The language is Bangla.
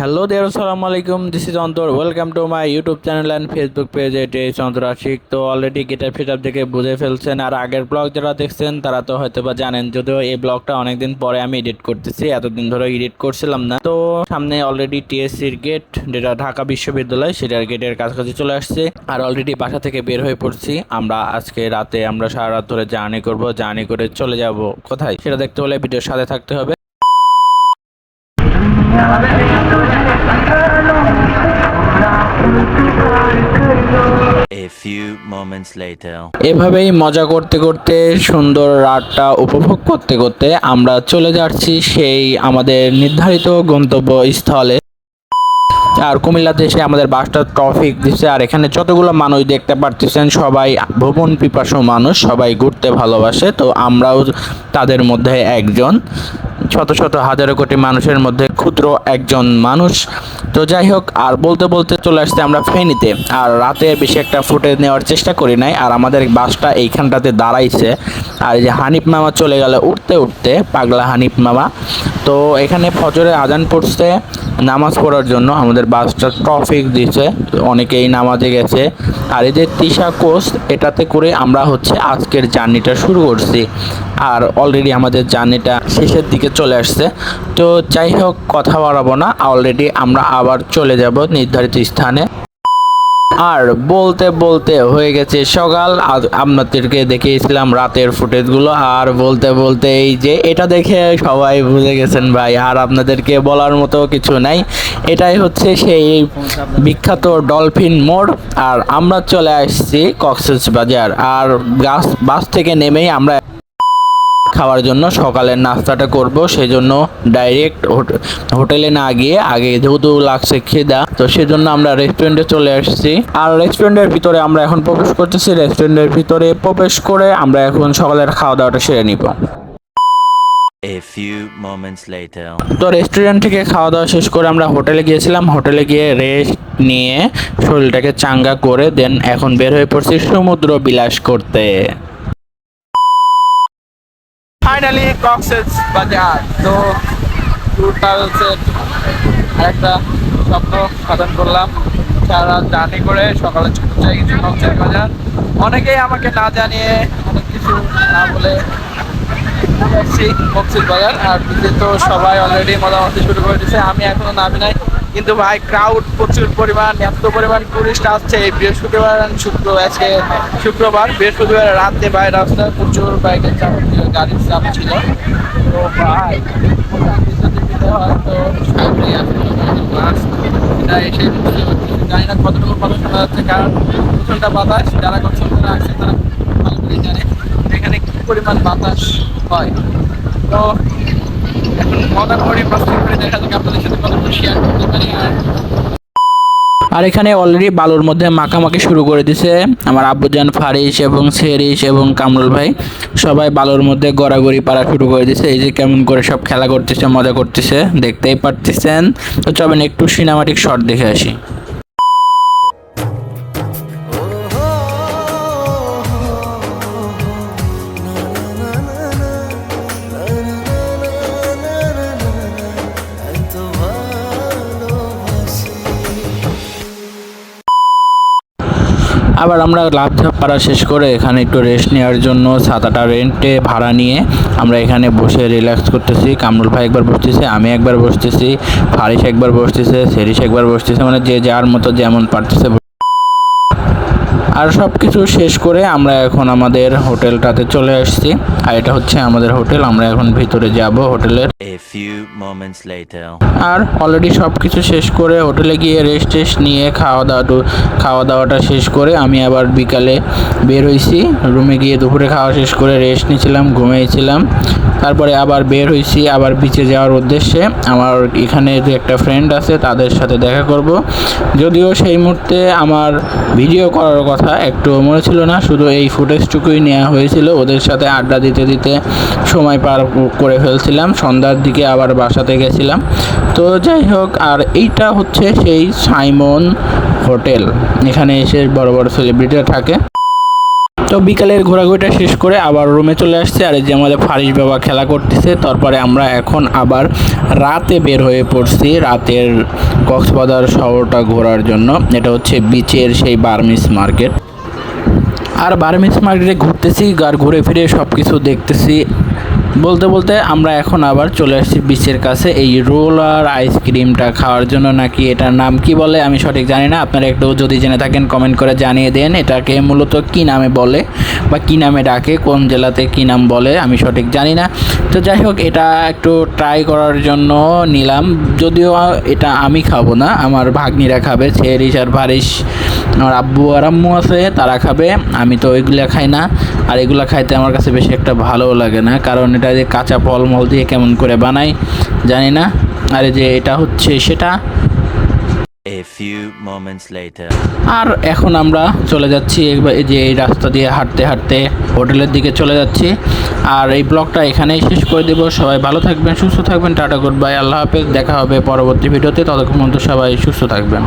হ্যালো দেয়ার আসসালামু আলাইকুম this is Antar welcome to my YouTube channel and Facebook page at Antar Ashiq তো অলরেডি গেটার ফিটার দেখে বুঝে ফেলছেন আর আগের ব্লগ যারা দেখছেন, তারা তো হয়তো বা জানেন, যদিও এই ব্লগটা অনেকদিন পরে আমি এডিট করতেছি। এতদিন ধরে এডিট করছিলাম না। তো সামনে অলরেডি টিএসসির গেট যেটা ঢাকা বিশ্ববিদ্যালয়, সেটার গেটের কাছাকাছি চলে আসছে। আর অলরেডি বাসা থেকে বের হয়ে পড়ছি। আমরা আজকে রাতে, আমরা সারা রাত ধরে জার্নি করব। জার্নি করে চলে যাব। কোথায়? সেটা দেখতে হলে ভিডিওর সাথে থাকতে হবে A few moments later. এভাবেই মজা করতে করতে, সুন্দর রাতটা উপভোগ করতে করতে আমরা চলে যাচ্ছি সেই আমাদের নির্ধারিত গন্তব্য স্থলে আর কুমিল্লাতে এসে আমাদের বাসটা ট্রফিক দিচ্ছে আর এখানে যতগুলো মানুষ দেখতে পারতেছেন, সবাই ভ্রমণ পিপাসু মানুষ, সবাই ঘুরতে ভালোবাসে, তো আমরাও তাদের মধ্যে একজন। শত শত হাজারো কোটি মানুষের মধ্যে ক্ষুদ্র একজন মানুষ। তো যাই হোক, আর বলতে বলতে চলে আসছে আমরা ফেনীতে। আর রাতে বেশি একটা ফুটেজ নেওয়ার চেষ্টা করি নাই, আর আমাদের বাসটা এইখানটাতে দাঁড়াইছে। আর যে হানিফ মামা চলে গেল উঠতে উঠতে, পাগলা হানিফ মামা। তো এখানে ফজরে আজান পড়ছে নামাজ পড়ার জন্য আমাদের বাসটা ট্রফিক দিয়েছে, অনেকেই নামাজে গেছে। আর এই যে তিশা কোচ এটাতে করে আমরা হচ্ছে আজকের জার্নিটা শুরু করছি। আর অলরেডি আমাদের জার্নিটা শেষের দিকে চলে আসছে। তো যাই হোক, কথা বাড়াবো না। অলরেডি আমরা আবার চলে যাব নির্ধারিত স্থানে। আর বলতে বলতে হয়ে গেছে সকাল। আপনাদেরকে দেখিয়েছিলাম রাতের ফুটেজগুলো। আর বলতে বলতে এই যে এটা দেখে সবাই বুঝে গেছেন ভাই। আর আপনাদেরকে বলার মতো কিছু নাই। এটাই হচ্ছে সেই বিখ্যাত ডলফিন মোড়। আর আমরা চলে আসছি কক্সেস বাজার। আর গাছ বাস থেকে নেমেই আমরা খাওয়ার জন্য সকালের নাস্তাটা করব সেই জন্য ডাইরেক্ট হোটেলে না গিয়ে আগে যেহেতু লাগছে খিদা তো সেজন্য আমরা রেস্টুরেন্টে চলে আসছি। আর রেস্টুরেন্টের ভিতরে আমরা এখন প্রবেশ করতেছি রেস্টুরেন্টের ভিতরে প্রবেশ করে আমরা এখন সকালের খাওয়া দাওয়াটা সেরে নিব। A few moments later. তো রেস্টুরেন্ট থেকে খাওয়া দাওয়া শেষ করে আমরা হোটেলে গিয়েছিলাম। হোটেলে গিয়ে রেস্ট নিয়ে শরীরটাকে চাঙ্গা করে দেন এখন বের হয়ে পড়ছি সমুদ্র বিলাস করতে। ফাইনালি কক্সেস বাজার তো ট্যুরটা হচ্ছে আরেকটা স্বপ্ন সাধন করলাম। সারা জার্নি করে সকালে ছুটে যাই গেছি কক্সেস বাজার। অনেকেই আমাকে না জানিয়ে অনেক কিছু না বলে যাচ্ছি কক্সেস বাজার। আর বিচে তো সবাই অলরেডি মজামস্তি শুরু করে দিয়েছে। আমি এখনও নামি নাই। কিন্তু ভাই ক্রাউড প্রচুর পরিমাণ, এত পরিমাণ টুরিস্ট আসছে। এই বৃহস্পতিবার শুক্র, আজকে শুক্রবার। বৃহস্পতিবার রাতে ভাই, রাস্তায় প্রচুর বাইকের চাপ গাড়ির চাপ ছিল। তো ভাই জানি না বাতাস, যারা তারা জানে এখানে কি পরিমাণ বাতাস হয়। তো আর এখানে অলরেডি বালুর মধ্যে মাখামাখি শুরু করে দিছে। আমার আব্বুজান ফারিস এবং সেরিস এবং কামরুল ভাই সবাই বালুর মধ্যে গড়াগড়ি পাড়া শুরু করে দিছে। এই যে কেমন করে সব খেলা করতেছে, মজা করতেছে, দেখতেই পারতেছেন। তো চবেন একটু সিনেমাটিক শট দেখে আসি। আবার আমরা লাভ ঝাপ পাড়া শেষ করে এখানে একটু রেস্ট নেওয়ার জন্য সাতাটা রেন্টে ভাড়া নিয়ে আমরা এখানে বসে রিল্যাক্স করতেছি। কামরুল ভাই একবার বসতেছে, আমি একবার বসতেছি ফারিস একবার বসতেছে সেরিস একবার বসতেছে মানে যে যার মতো যেমন পারতেছে আর সব কিছু শেষ করে আমরা এখন আমাদের হোটেলটাতে চলে আসছি। আর এটা হচ্ছে আমাদের হোটেল আমরা এখন ভিতরে যাব হোটেলের. আর অলরেডি সব কিছু শেষ করে হোটেলে গিয়ে রেস্ট টেস্ট নিয়ে খাওয়া দাওয়া খাওয়া দাওয়াটা শেষ করে আমি আবার বিকালে বের হয়েছি রুমে গিয়ে দুপুরে খাওয়া শেষ করে রেস্ট নিয়েছিলাম ঘুমিয়েছিলাম। তারপরে আবার বের হয়েছি আবার বিচে যাওয়ার উদ্দেশ্যে। আমার এখানে যে একটা ফ্রেন্ড আছে তাদের সাথে দেখা করব। যদিও সেই মুহূর্তে আমার ভিডিও করার কথা একটু মনে ছিল না, শুধু এই ফুটেজটুকুই নেওয়া হয়েছিল। ওদের সাথে আড্ডা দিতে দিতে সময় পার করে ফেলছিলাম। সন্ধ্যার দিকে আবার বাসাতে গেছিলাম। তো যাই হোক, আর এইটা হচ্ছে সেই সাইমন হোটেল। এখানে এসে বড় বড় সেলিব্রিটিরা থাকে। তো বিকালের ঘোরাঘুরিটা শেষ করে আবার রুমে চলে আসছে। আর যে আমাদের ফারিস বাবা খেলা করতেছে, তারপরে আমরা এখন আবার রাতে বের হয়ে পড়ছি রাতের কক্সবাজার শহরটা ঘোরার জন্য। এটা হচ্ছে বিচের সেই বার্মিস মার্কেট। আর বার্মিস মার্কেটে ঘুরতেছি, আর ঘুরে ফিরে সব কিছু দেখতেছি। বলতে বলতে আমরা এখন আবার চলে আসছি বিচের কাছে। এই রোল আর আইসক্রিমটা খাওয়ার জন্য নাকি এটার নাম কি বলে আমি সঠিক জানি না। আপনারা একটু যদি জেনে থাকেন কমেন্ট করে জানিয়ে দেন এটাকে মূলত কি নামে বলে বা কি নামে ডাকে, কোন জেলাতে কি নাম বলে আমি সঠিক জানি না। তো যাই হোক, এটা একটু ট্রাই করার জন্য নিলাম। যদিও এটা আমি খাব না, আমার ভাগ্নিরা খাবে ছেরিস আর ভারিস আমার আব্বু আর আম্মু আছে, তারা খাবে, আমি তো ওইগুলা খাই না। আর এগুলা খাইতে আমার কাছে বেশি একটা ভালোও লাগে না, কারণ এটা যে কাঁচা ফলমল দিয়ে কেমন করে বানাই জানি না। আর এই যে এটা হচ্ছে সেটা. আর এখন আমরা চলে যাচ্ছি এই যে এই রাস্তা দিয়ে হাঁটতে হাঁটতে হোটেলের দিকে চলে যাচ্ছি। আর এই ব্লগটা এখানেই শেষ করে দেবো। সবাই ভালো থাকবেন সুস্থ থাকবেন টাটা গুড বাই আল্লাহ হাফেজ। দেখা হবে পরবর্তী ভিডিওতে। ততক্ষণ পর্যন্ত সবাই সুস্থ থাকবেন।